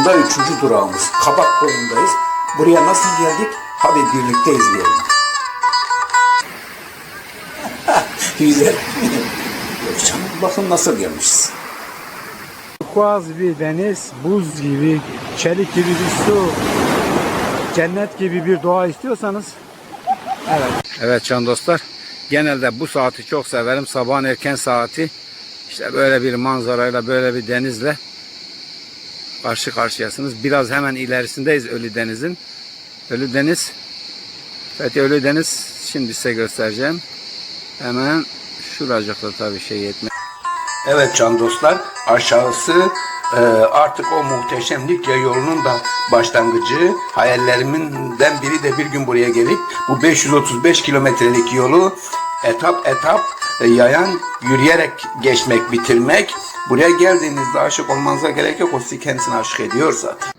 yolunda üçüncü durağımız. Kabak koyundayız. Buraya nasıl geldik? Hadi birlikte izleyelim. Güzel. Yok canım, bakın nasıl gelmişiz. Kuaz bir deniz, buz gibi, çelik gibi bir su, cennet gibi bir doğa istiyorsanız Evet. Evet can dostlar. Genelde bu saati çok severim. Sabahın erken saati. İşte böyle bir manzarayla, böyle bir denizle karşı karşıyasınız. Biraz hemen ilerisindeyiz Ölü Deniz'in. Ölü Deniz Fethi Ölü Deniz şimdi size göstereceğim. Hemen şuracıkta tabii şey yetmez. Evet can dostlar aşağısı e, artık o muhteşem Likya yolunun da başlangıcı. Hayallerimden biri de bir gün buraya gelip bu 535 kilometrelik yolu etap etap e, yayan yürüyerek geçmek, bitirmek. Buraya geldiğinizde aşık olmanıza gerek yok. O sizi kendisine aşık ediyor zaten.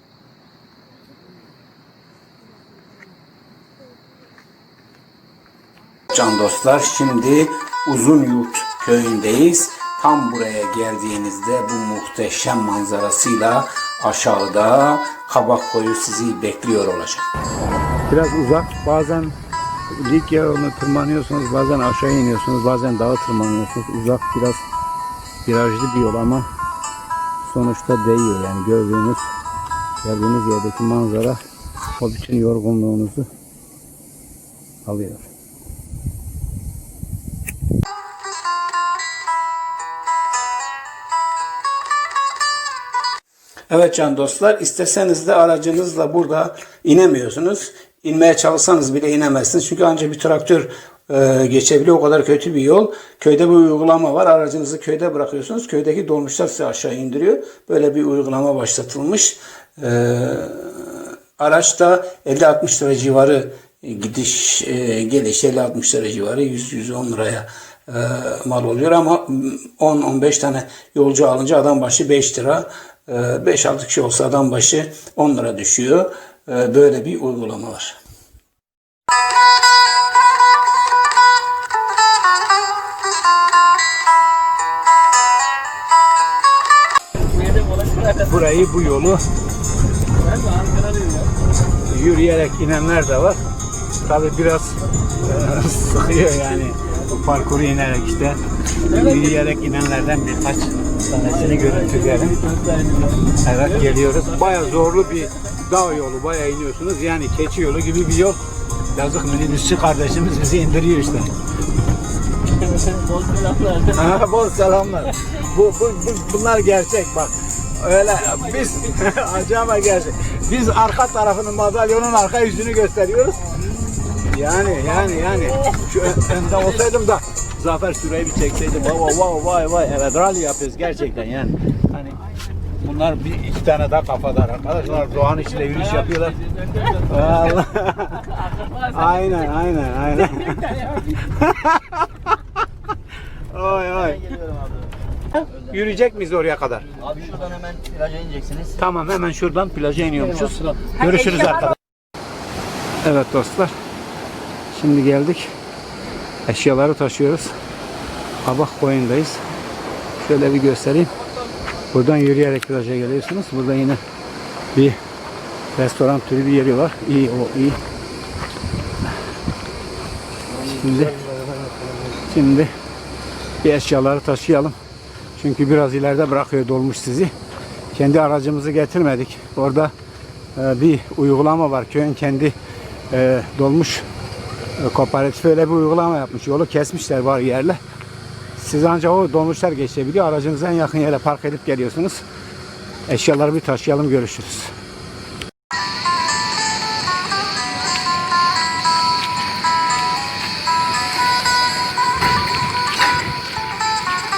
Can dostlar şimdi Uzunyurt köyündeyiz. Tam buraya geldiğinizde bu muhteşem manzarasıyla aşağıda kabak koyu sizi bekliyor olacak. Biraz uzak. Bazen Likya yolunu tırmanıyorsunuz, bazen aşağı iniyorsunuz, bazen dağa tırmanıyorsunuz. Uzak biraz virajlı bir yol ama sonuçta değiyor. Yani gördüğünüz, geldiğiniz yerdeki manzara o bütün yorgunluğunuzu alıyor. Evet can dostlar isteseniz de aracınızla burada inemiyorsunuz. İnmeye çalışsanız bile inemezsiniz. Çünkü ancak bir traktör e, geçebiliyor. O kadar kötü bir yol. Köyde bir uygulama var. Aracınızı köyde bırakıyorsunuz. Köydeki dolmuşlar sizi aşağı indiriyor. Böyle bir uygulama başlatılmış. E, araçta 50-60 lira civarı gidiş e, geliş 50-60 lira civarı 100-110 liraya e, mal oluyor ama 10-15 tane yolcu alınca adam başı 5 lira e, 5-6 kişi olsa adam başı 10 lira düşüyor. E, böyle bir uygulama var. Burayı, bu yolu yürüyerek inenler de var. Tabi biraz e, sıkıyor yani bu parkuru inerek işte yürüyerek inenlerden birkaç tanesini görüntüleyelim. Evet geliyoruz. Baya zorlu bir dağ yolu. Baya iniyorsunuz. Yani keçi yolu gibi bir yol. Yazık minibüsçü kardeşimiz bizi indiriyor işte. Ha, bol selamlar. Bu, bu, bu- bunlar gerçek bak. Öyle biz acaba gerçek. Biz arka tarafının madalyonun arka yüzünü gösteriyoruz. Yani yani yani şu ön- önde olsaydım da Zafer Süreyi bir çekseydim. Vay vay vay vay vay. Evet rally yapıyoruz gerçekten yani. Hani bunlar bir iki tane daha kafadar arkadaşlar. Doğan içinde yürüyüş yapıyorlar. Allah. aynen aynen aynen. Oy oy. Yürüyecek miyiz oraya kadar? Abi şuradan hemen plaja ineceksiniz. Tamam hemen şuradan plaja iniyormuşuz. Görüşürüz arkadaşlar. Evet dostlar. Şimdi geldik. Eşyaları taşıyoruz. Kabak koyundayız. Şöyle bir göstereyim. Buradan yürüyerek plaja geliyorsunuz. Burada yine bir restoran türü bir yeri var. İyi o iyi. Şimdi şimdi bir eşyaları taşıyalım. Çünkü biraz ileride bırakıyor dolmuş sizi. Kendi aracımızı getirmedik. Orada e, bir uygulama var. Köyün kendi e, dolmuş e, kooperatifi öyle bir uygulama yapmış. Yolu kesmişler var yerle. Siz ancak o dolmuşlar geçebiliyor. Aracınızı en yakın yere park edip geliyorsunuz. Eşyaları bir taşıyalım görüşürüz.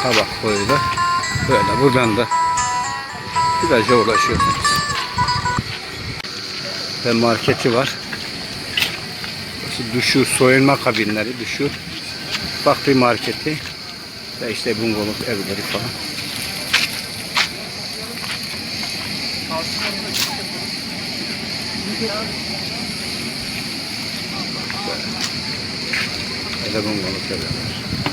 Tabak koyuyla böyle buradan da plaja ulaşıyorsunuz. Ve marketi var. Burası duşu, soyunma kabinleri, duşu. Baktığı marketi. Ve işte bungalov evleri falan. Böyle bungalov evler var.